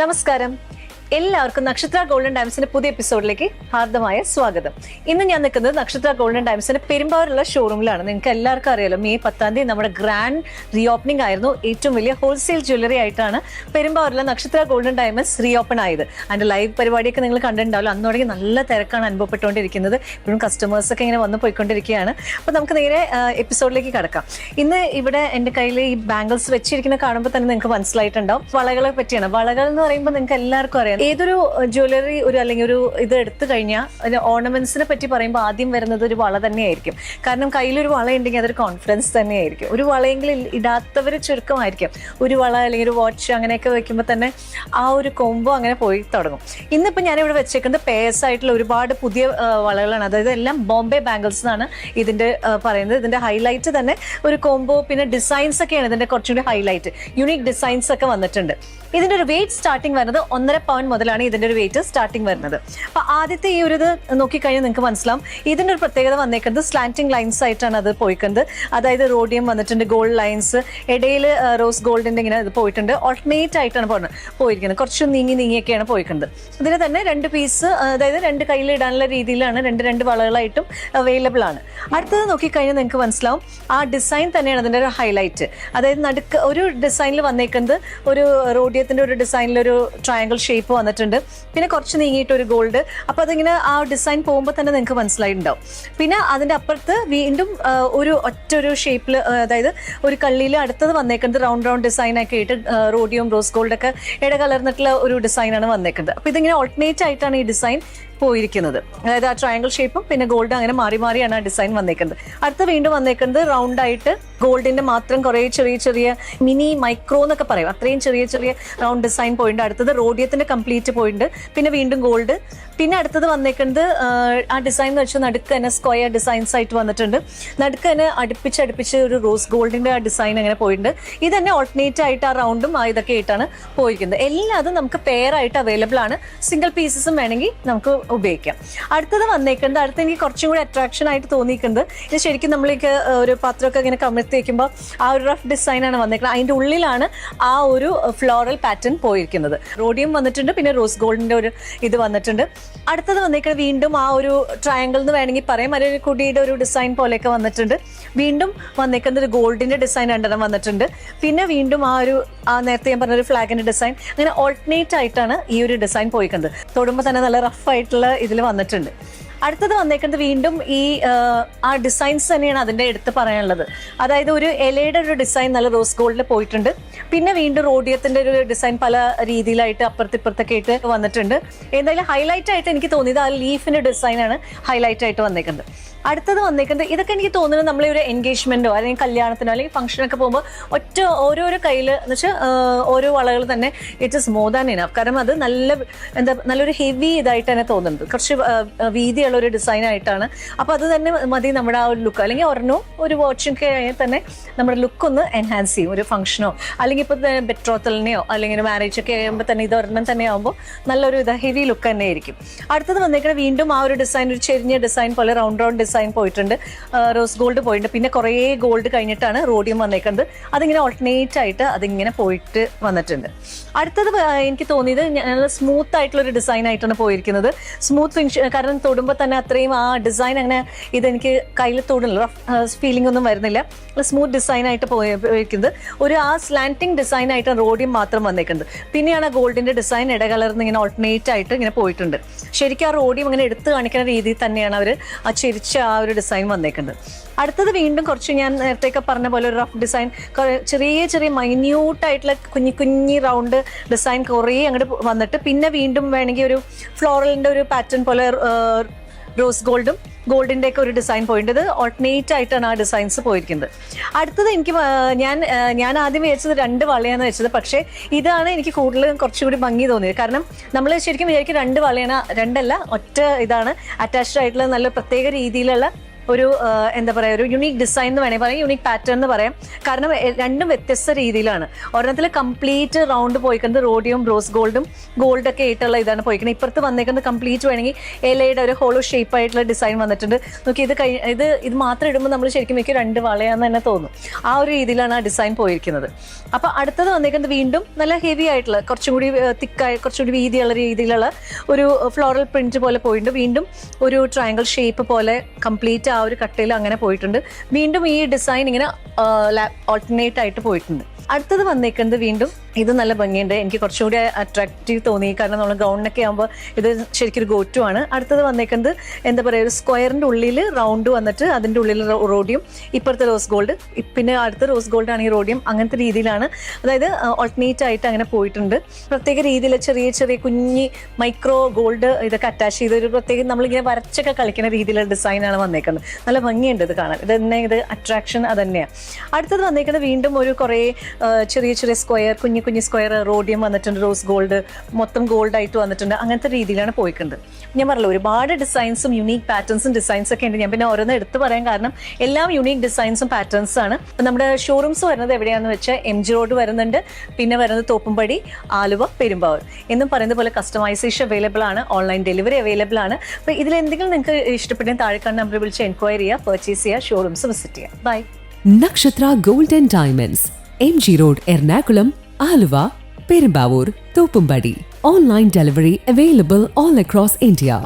നമസ്കാരം. എല്ലാവർക്കും നക്ഷത്ര ഗോൾഡൻ ടൈംസിന്റെ പുതിയ എപ്പിസോഡിലേക്ക് ഹാർദമായ സ്വാഗതം. ഇന്ന് ഞാൻ നിൽക്കുന്നത് നക്ഷത്ര ഗോൾഡൻ ടൈംസിന്റെ പെരുമ്പാവൂരുള്ള ഷോറൂമിലാണ് നിങ്ങൾക്ക് എല്ലാവർക്കും അറിയാലോ മെയ് പത്താം തീയതി നമ്മുടെ ഗ്രാൻഡ് റീ ഓപ്പണിംഗ് ആയിരുന്നു. ഏറ്റവും വലിയ ഹോൾസെയിൽ ജ്വല്ലറി ആയിട്ടാണ് പെരുമ്പാവൂരിലെ നക്ഷത്ര ഗോൾഡൻ ടൈംസ് റീ ഓപ്പൺ ആയത്. അതിന്റെ ലൈവ് പരിപാടിയൊക്കെ നിങ്ങൾ കണ്ടിട്ടുണ്ടാവില്ല. അന്ന് തുടങ്ങി നല്ല തിരക്കാണ് അനുഭവപ്പെട്ടുകൊണ്ടിരിക്കുന്നത്. ഇപ്പോഴും കസ്റ്റമേഴ്സ് ഒക്കെ ഇങ്ങനെ വന്ന് പോയിക്കൊണ്ടിരിക്കുകയാണ്. അപ്പോൾ നമുക്ക് നേരെ എപ്പിസോഡിലേക്ക് കടക്കാം. ഇന്ന് ഇവിടെ എന്റെ കയ്യിൽ ഈ ബാംഗിൾസ് വെച്ചിരിക്കുന്ന കാണുമ്പോൾ തന്നെ നിങ്ങൾക്ക് മനസ്സിലായിട്ടുണ്ടാവും. വളകളെ പറ്റിയാണ്. വളകൾ എന്ന് പറയുമ്പോൾ നിങ്ങൾക്ക് എല്ലാവർക്കും അറിയാം. ഏതൊരു ജ്വല്ലറി ഒരു അല്ലെങ്കിൽ ഒരു ഇത് എടുത്തു കഴിഞ്ഞാൽ ഓർണമെന്റ്സിനെ പറ്റി പറയുമ്പോൾ ആദ്യം വരുന്നത് ഒരു വള തന്നെയായിരിക്കും. കാരണം കയ്യിലൊരു വള ഉണ്ടെങ്കിൽ അതൊരു കോൺഫിഡൻസ് തന്നെയായിരിക്കും. ഒരു വളയെങ്കിലും ഇടാത്തവർ ചുരുക്കമായിരിക്കും. ഒരു വള അല്ലെങ്കിൽ ഒരു വാച്ച് അങ്ങനെയൊക്കെ വെക്കുമ്പോൾ തന്നെ ആ ഒരു കൊമ്പോ അങ്ങനെ പോയി തുടങ്ങും. ഇന്നിപ്പോൾ ഞാനിവിടെ വെച്ചേക്കുന്നത് പേഴ്സ് ആയിട്ടുള്ള ഒരുപാട് പുതിയ വളകളാണ്. അതായത് എല്ലാം ബോംബെ ബാംഗിൾസ് എന്നാണ് ഇതിന്റെ പറയുന്നത്. ഇതിന്റെ ഹൈലൈറ്റ് തന്നെ ഒരു കോംബോ പിന്നെ ഡിസൈൻസ് ഒക്കെയാണ് ഇതിന്റെ കുറച്ചുകൂടി ഹൈലൈറ്റ് യുണീക് ഡിസൈൻസ് ഒക്കെ വന്നിട്ടുണ്ട്. ഇതിന്റെ ഒരു വെയിറ്റ് സ്റ്റാർട്ടിംഗ് വരുന്നത് ഒന്നര പവൻ മുതലാണ് ഇതിന്റെ ഒരു വെയിറ്റ് സ്റ്റാർട്ടിംഗ് വരുന്നത്. അപ്പൊ ആദ്യത്തെ ഈ ഒരു ഇത് നോക്കിക്കഴിഞ്ഞാൽ നിങ്ങൾക്ക് മനസ്സിലാവും. ഇതിന്റെ ഒരു പ്രത്യേകത വന്നേക്കുന്നത് സ്ലാന്റിംഗ് ലൈൻസ് ആയിട്ടാണ് അത് പോയിക്കുന്നത് അതായത് റോഡിയം വന്നിട്ടുണ്ട് ഗോൾഡ് ലൈൻസ് ഇടയിൽ റോസ് ഗോൾഡിന്റെ ഇങ്ങനെ ഇത് പോയിട്ടുണ്ട്. ഓൾട്ടർനേറ്റ് ആയിട്ടാണ് പോകുന്നത് പോയിരിക്കുന്നത്. കുറച്ച് നീങ്ങി നീങ്ങിയൊക്കെയാണ് പോയിക്കുന്നത് ഇതിന് തന്നെ രണ്ട് പീസ് അതായത് രണ്ട് കയ്യിൽ ഇടാനുള്ള രീതിയിലാണ് രണ്ട് രണ്ട് വളകളായിട്ടും അവൈലബിൾ ആണ്. അടുത്തത് നോക്കിക്കഴിഞ്ഞാൽ നിങ്ങൾക്ക് മനസ്സിലാവും. ആ ഡിസൈൻ തന്നെയാണ് അതിന്റെ ഒരു ഹൈലൈറ്റ് അതായത് നടുക്ക് ഒരു ഡിസൈനിൽ വന്നേക്കുന്നത് ഒരു റോഡിയത്തിന്റെ ഒരു ഡിസൈനിൽ ഒരു ട്രയാങ്കിൾ ഷേപ്പ് വന്നിട്ടുണ്ട്. പിന്നെ കുറച്ച് നീങ്ങിയിട്ട് ഒരു ഗോൾഡ് അപ്പൊ അതിങ്ങനെ ആ ഡിസൈൻ പോകുമ്പോൾ തന്നെ നിങ്ങൾക്ക് മനസ്സിലായിട്ടുണ്ടാവും. പിന്നെ അതിന്റെ അപ്പുറത്ത് വീണ്ടും ഒരു ഒറ്റ ഒരു ഷേപ്പിൽ അതായത് ഒരു കള്ളിയിൽ അടുത്തത് വന്നേക്കുന്നത് റൗണ്ട് റൗണ്ട് ഡിസൈൻ ഒക്കെ ആയിട്ട് റോഡിയും റോസ് ഗോൾഡ് ഒക്കെ ഇടകലർന്നിട്ടുള്ള ഒരു ഡിസൈനാണ് വന്നേക്കുന്നത്. അപ്പൊ ഇതിങ്ങനെ ഓൾട്ടർനേറ്റ് ആയിട്ടാണ് ഈ ഡിസൈൻ പോയിരിക്കുന്നത്. അതായത് ആ ട്രയാങ്കിൾ ഷേപ്പും പിന്നെ ഗോൾഡ് അങ്ങനെ മാറി മാറിയാണ് ആ ഡിസൈൻ വന്നേക്കുന്നത്. അടുത്ത വീണ്ടും വന്നേക്കുന്നത് റൗണ്ട് ആയിട്ട് ഗോൾഡിന്റെ മാത്രം കുറേ ചെറിയ ചെറിയ മിനി മൈക്രോ എന്നൊക്കെ പറയും. അത്രയും ചെറിയ ചെറിയ റൗണ്ട് ഡിസൈൻ പോയിന്റ് അടുത്തത് റോഡിയത്തിന്റെ കംപ്ലീറ്റ് പോയിന്റ് പിന്നെ വീണ്ടും ഗോൾഡ് പിന്നെ അടുത്തത് വന്നേക്കുന്നത് ആ, ഡിസൈൻ എന്ന് വെച്ചാൽ നടുക്ക് തന്നെ സ്ക്വയർ ഡിസൈൻസ് ആയിട്ട് വന്നിട്ടുണ്ട്. നടുക്ക് തന്നെ അടുപ്പിച്ച് അടുപ്പിച്ച് ഒരു റോസ് ഗോൾഡിന്റെ ആ ഡിസൈൻ അങ്ങനെ പോയിട്ടുണ്ട്. ഇത് തന്നെ ഓൾട്ടർനേറ്റ് ആയിട്ട് ആ റൗണ്ടും ആ ഇതൊക്കെ ആയിട്ടാണ് പോയിരിക്കുന്നത് എല്ലാം അത് നമുക്ക് പെയർ ആയിട്ട് അവൈലബിൾ ആണ്. സിംഗിൾ പീസസും വേണമെങ്കിൽ നമുക്ക് ഉപയോഗിക്കാം. അടുത്തത് വന്നേക്കുന്നത് അടുത്ത് എനിക്ക് കുറച്ചും കൂടി അട്രാക്ഷൻ ആയിട്ട് തോന്നിയിട്ടുണ്ട്. ഇത് ശരിക്കും നമ്മളേക്ക് ഒരു പത്രമൊക്കെ ഇങ്ങനെ കമഴ്ത്തി വെക്കുമ്പോൾ ആ ഒരു റഫ് ഡിസൈനാണ് ആണ് അതിന്റെ ഉള്ളിലാണ് ആ ഒരു ഫ്ലോറൽ പാറ്റേൺ പോയിരിക്കുന്നത്. റോഡിയം വന്നിട്ടുണ്ട് പിന്നെ റോസ് ഗോൾഡിന്റെ ഒരു ഇത് വന്നിട്ടുണ്ട്. അടുത്തത് വന്നിരിക്കുന്നത് വീണ്ടും ആ ഒരു ട്രയാങ്കിൾ എന്ന് വേണമെങ്കിൽ പറയാം. ഒരു കുടിയുടെ ഒരു ഡിസൈൻ പോലെയൊക്കെ വന്നിട്ടുണ്ട്. വീണ്ടും വന്നിരിക്കുന്നത് ഒരു ഗോൾഡിന്റെ ഡിസൈൻ രണ്ടെണ്ണം വന്നിട്ടുണ്ട്. പിന്നെ വീണ്ടും ആ ഒരു ആ നേരത്തെ ഞാൻ പറഞ്ഞ ഒരു ഫ്ലാഗിന്റെ ഡിസൈൻ അങ്ങനെ ഓൾട്ടർനേറ്റ് ആയിട്ടാണ് ഈ ഒരു ഡിസൈൻ പോയിക്കുന്നത് തൊടുമ്പോൾ തന്നെ നല്ല റഫ് ആയിട്ടുള്ള ഇതിൽ വന്നിട്ടുണ്ട്. അടുത്തത് വന്നേക്കുന്നത് വീണ്ടും ഈ ആ, ഡിസൈൻസ് തന്നെയാണ് അതിന്റെ എടുത്ത് പറയാനുള്ളത്. അതായത് ഒരു എലയുടെ ഒരു ഡിസൈൻ നല്ല റോസ് ഗോൾഡിൽ പോയിട്ടുണ്ട്. പിന്നെ വീണ്ടും റോഡിയത്തിന്റെ ഒരു ഡിസൈൻ പല രീതിയിലായിട്ട് അപ്പുറത്തിപ്പുറത്തൊക്കെ ആയിട്ട് വന്നിട്ടുണ്ട്. എന്തായാലും ഹൈലൈറ്റ് ആയിട്ട് എനിക്ക് തോന്നിയത് ആ ലീഫിന്റെ ഡിസൈനാണ് ഹൈലൈറ്റ് ആയിട്ട് വന്നേക്കുന്നത്. അടുത്തത് വന്നേക്കുന്നത് ഇതൊക്കെ എനിക്ക് തോന്നുന്നത് നമ്മളെ ഒരു എൻഗേജ്മെന്റോ അല്ലെങ്കിൽ കല്യാണത്തിനോ അല്ലെങ്കിൽ ഫംഗ്ഷനൊക്കെ പോകുമ്പോൾ ഒറ്റ ഓരോരോ കയ്യിൽ എന്ന് വെച്ചാൽ ഓരോ വളകൾ തന്നെ it is more than enough കാരണം അത് നല്ല എന്താ നല്ലൊരു ഹെവി ഇതായിട്ട് തന്നെ തോന്നുന്നത്. കുറച്ച് വീതിയുള്ള ഒരു ഡിസൈൻ ആയിട്ടാണ്. അപ്പൊ അത് തന്നെ മതി നമ്മുടെ ആ ഒരു ലുക്ക് അല്ലെങ്കിൽ ഒരെണ്ണോ ഒരു വാച്ചൊക്കെ ആയാൽ തന്നെ നമ്മുടെ ലുക്ക് ഒന്ന് എൻഹാൻസ് ചെയ്യും ഒരു ഫംഗ്ഷനോ അല്ലെങ്കിൽ ഇപ്പൊ ബെട്രോത്തലിനെയോ അല്ലെങ്കിൽ മാരേജ് ഒക്കെ ആകുമ്പോൾ തന്നെ ഇത് ഒരെണ്ണം തന്നെ ആകുമ്പോൾ നല്ലൊരു ഇത് ഹെവി ലുക്ക് തന്നെ ആയിരിക്കും. അടുത്തത് വന്നേക്കുന്നത് വീണ്ടും ആ ഒരു ഡിസൈൻ ഒരു ചെരിഞ്ഞ ഡിസൈൻ പോലെ റൗണ്ട് റൗണ്ട് ഡിസൈൻ പോയിട്ടുണ്ട്. റോസ് ഗോൾഡ് പോയിട്ടുണ്ട്. പിന്നെ കുറേ ഗോൾഡ് കഴിഞ്ഞിട്ടാണ് റോഡിയം വന്നേക്കുന്നത്. അതിങ്ങനെ ഓൾട്ടർനേറ്റ് ആയിട്ട് അതിങ്ങനെ പോയിട്ട് വന്നിട്ടുണ്ട്. അടുത്തത് എനിക്ക് തോന്നിയത് സ്മൂത്ത് ആയിട്ടുള്ള ഒരു ഡിസൈൻ ആയിട്ടാണ് പോയിരിക്കുന്നത്. സ്മൂത്ത് ഫിനിഷ് കാരണം തൊടുമ്പോൾ തന്നെ അത്രയും ആ ഡിസൈൻ അങ്ങനെ ഇതെനിക്ക് കയ്യിൽ തൊടുന്നില്ല. റഫ് ഫീലിംഗ് ഒന്നും വരുന്നില്ല. സ്മൂത്ത് ഡിസൈൻ ആയിട്ട് പോയി പോയിരിക്കുന്നത്. ഒരു ആ സ്ലാന്റിംഗ് ഡിസൈൻ ആയിട്ട് റോഡിയം മാത്രം വന്നേക്കുന്നത്. പിന്നെയാണ് ആ ഗോൾഡിന്റെ ഡിസൈൻ ഇടകലർന്ന് ഇങ്ങനെ ഓൾട്ടർനേറ്റ് ആയിട്ട് ഇങ്ങനെ പോയിട്ടുണ്ട്. ശരിക്കും ആ റോഡിയം ഇങ്ങനെ എടുത്തു കാണിക്കുന്ന രീതിയിൽ തന്നെയാണ് അവർ ആ ചിരിച്ച ആ ഒരു ഡിസൈൻ വന്നേക്കുന്നത് അടുത്തത് വീണ്ടും കുറച്ച് ഞാൻ നേരത്തെയൊക്കെ പറഞ്ഞ പോലെ ഒരു റഫ് ഡിസൈൻ ചെറിയ ചെറിയ മൈന്യൂട്ടായിട്ടുള്ള കുഞ്ഞി കുഞ്ഞി റൗണ്ട് ഡിസൈൻ കുറേ അങ്ങോട്ട് വന്നിട്ട് പിന്നെ വീണ്ടും വേണമെങ്കിൽ ഒരു ഫ്ലോറലിന്റെ ഒരു പാറ്റേൺ പോലെ റോസ് ഗോൾഡും ഗോൾഡിന്റെ ഒക്കെ ഒരു ഡിസൈൻ പോയിന്റ് ഇത് ഓൾട്ടർനേറ്റ് ആയിട്ടാണ് ആ ഡിസൈൻസ് പോയിരിക്കുന്നത്. അടുത്തത് എനിക്ക് ഞാൻ ഞാൻ ആദ്യം വിചാരിച്ചത് രണ്ട് വളയാണ് വെച്ചത്. പക്ഷേ ഇതാണ് എനിക്ക് കൂടുതൽ കുറച്ചുകൂടി ഭംഗി തോന്നിയത്. കാരണം നമ്മൾ ശരിക്കും വിചാരിക്കും രണ്ട് വളയാണ് രണ്ടല്ല ഒറ്റ ഇതാണ്. അറ്റാച്ച്ഡ് ആയിട്ടുള്ള നല്ല പ്രത്യേക രീതിയിലുള്ള ഒരു എന്താ പറയുക ഒരു യുണീക് ഡിസൈൻ എന്ന് വേണമെങ്കിൽ പറയാം യുണീക് പാറ്റേൺ എന്ന് പറയാം. കാരണം രണ്ടും വ്യത്യസ്ത രീതിയിലാണ്. ഒരെണ്ണത്തിൽ കംപ്ലീറ്റ് റൗണ്ട് പോയിക്കുന്നത് റോഡിയും റോസ് ഗോൾഡും ഗോൾഡ് ഒക്കെ ആയിട്ടുള്ള ഇതാണ് പോയിക്കുന്നത്. ഇപ്പുറത്ത് വന്നേക്കുന്നത് കംപ്ലീറ്റ് വേണമെങ്കിൽ എലയുടെ ഒരു ഹോളോ ഷേപ്പ് ആയിട്ടുള്ള ഡിസൈൻ വന്നിട്ടുണ്ട്. നോക്കി ഇത് കഴി ഇത് ഇത് മാത്രം ഇടുമ്പോൾ നമ്മൾ ശരിക്കും മിക്ക രണ്ട് വളയാന്ന് തന്നെ തോന്നും. ആ ഒരു രീതിയിലാണ് ആ ഡിസൈൻ പോയിരിക്കുന്നത്. അപ്പോൾ അടുത്തത് വന്നേക്കുന്നത് വീണ്ടും നല്ല ഹെവി ആയിട്ടുള്ള കുറച്ചും കൂടി തിക്കായ കുറച്ചും കൂടി വീതിയുള്ള രീതിയിലുള്ള ഒരു ഫ്ലോറൽ പ്രിന്റ് പോലെ പോയിട്ടുണ്ട്. വീണ്ടും ഒരു ട്രയാങ്കിൾ ഷേപ്പ് പോലെ കംപ്ലീറ്റ് ഒരു കട്ടയിൽ അങ്ങനെ പോയിട്ടുണ്ട്. വീണ്ടും ഈ ഡിസൈൻ ഇങ്ങനെ ഓൾട്ടർനേറ്റ് ആയിട്ട് പോയിട്ടുണ്ട്. അടുത്തത് വന്നേക്കുന്നത് വീണ്ടും ഇത് നല്ല ഭംഗിയുണ്ട്. എനിക്ക് കുറച്ചുകൂടി അട്രാക്റ്റീവ് തോന്നി. കാരണം നമ്മൾ ഗൗണിനൊക്കെ ആകുമ്പോൾ ഇത് ശരിക്കും ഒരു ഗോറ്റു ആണ്. അടുത്തത് വന്നേക്കുന്നത് എന്താ പറയുക ഒരു സ്ക്വയറിന്റെ ഉള്ളിൽ റൗണ്ട് വന്നിട്ട് അതിന്റെ ഉള്ളിൽ റോഡിയം ഇപ്പുറത്തെ റോസ് ഗോൾഡ് പിന്നെ അടുത്ത റോസ് ഗോൾഡ് ആണെങ്കിൽ റോഡിയം അങ്ങനത്തെ രീതിയിലാണ്. അതായത് ഓൾട്ടർനേറ്റ് ആയിട്ട് അങ്ങനെ പോയിട്ടുണ്ട്. പ്രത്യേക രീതിയിൽ ചെറിയ ചെറിയ കുഞ്ഞി മൈക്രോ ഗോൾഡ് ഇതൊക്കെ അറ്റാച്ച് ചെയ്ത് ഒരു പ്രത്യേക നമ്മളിങ്ങനെ വരച്ചൊക്കെ കളിക്കുന്ന രീതിയിലുള്ള ഡിസൈനാണ് വന്നേക്കുന്നത്. നല്ല ഭംഗിയുണ്ട് ഇത് കാണാൻ. ഇത് തന്നെ ഇത് അട്രാക്ഷൻ അത് തന്നെയാണ് അടുത്തത് വന്നേക്കുന്നത് വീണ്ടും ഒരു കുറേ ചെറിയ ചെറിയ സ്ക്വയർ കുഞ്ഞു കുഞ്ഞു സ്ക്വയർ റോഡിയം വന്നിട്ടുണ്ട് റോസ് ഗോൾഡ് മൊത്തം ഗോൾഡ് ആയിട്ട് വന്നിട്ടുണ്ട്. അങ്ങനത്തെ രീതിയിലാണ് പോയിക്കുന്നത് ഞാൻ പറഞ്ഞല്ലോ ഒരുപാട് ഡിസൈൻസും യുണീക് പാറ്റേൺസും ഡിസൈൻസ് ഒക്കെ ഉണ്ട്. ഞാൻ പിന്നെ ഓരോന്ന് എടുത്തു പറയാൻ കാരണം എല്ലാം യുണീക് ഡിസൈൻസും പാറ്റേൺസ് ആണ്. അപ്പം നമ്മുടെ ഷോറൂംസ് വരുന്നത് എവിടെയാണെന്ന് വെച്ചാൽ എം ജി റോഡ് വരുന്നുണ്ട്. പിന്നെ വരുന്നത് തോപ്പുംപടി ആലുവ പെരുമ്പാവൂർ. എന്നും പറയുന്ന പോലെ കസ്റ്റമൈസേഷൻ അവൈലബിൾ ആണ്. ഓൺലൈൻ ഡെലിവറി അവൈലബിൾ ആണ്. അപ്പോൾ ഇതിൽ എന്തെങ്കിലും നിങ്ങൾക്ക് ഇഷ്ടപ്പെട്ടാൽ താഴെ കാണുന്ന നമ്പർ വിളിച്ച് എൻക്വയറി ചെയ്യുക പർച്ചേസ് ചെയ്യുക ഷോറൂംസ് വിസിറ്റ് ചെയ്യുക. By Nakshatra golden and M G road Ernakulam Aluva Perumbavoor Thoppumpady online delivery available all across India